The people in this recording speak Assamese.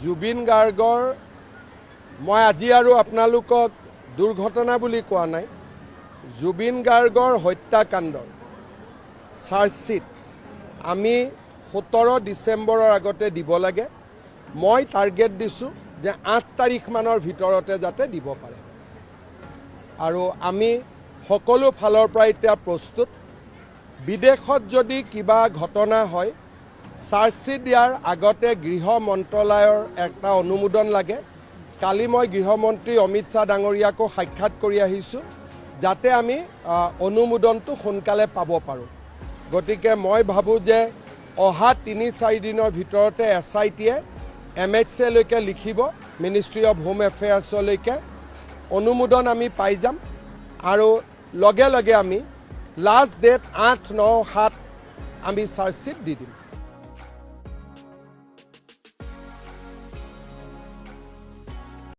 জুবিন গাৰ্গৰ মই আজি আৰু আপোনালোকক দুৰ্ঘটনা বুলি কোৱা নাই জুবিন গাৰ্গৰ হত্যাকাণ্ডৰ চাৰ্জশ্বীট আমি সোতৰ ডিচেম্বৰৰ আগতে দিব লাগে। মই টাৰ্গেট দিছোঁ যে আঠ তাৰিখমানৰ ভিতৰতে যাতে দিব পাৰে। আৰু আমি সকলো ফালৰ পৰা এতিয়া প্ৰস্তুত। বিদেশত যদি কিবা ঘটনা হয় চাৰ্জশ্বীট দিয়াৰ আগতে গৃহ মন্ত্ৰালয়ৰ এটা অনুমোদন লাগে। কালি মই গৃহমন্ত্ৰী অমিত শ্বাহ ডাঙৰীয়াকো সাক্ষাৎ কৰি আহিছোঁ যাতে আমি অনুমোদনটো সোনকালে পাব পাৰোঁ। গতিকে মই ভাবোঁ যে অহা তিনি চাৰিদিনৰ ভিতৰতে এছ আই টিয়ে এম এইচ এলৈকে লিখিব মিনিষ্ট্ৰী অফ হোম এফেয়াৰ্ছলৈকে অনুমোদন আমি পাই যাম আৰু লগে লগে আমি লাষ্ট ডেট আঠ ন সাত আমি চাৰ্জশ্বীট দি দিম।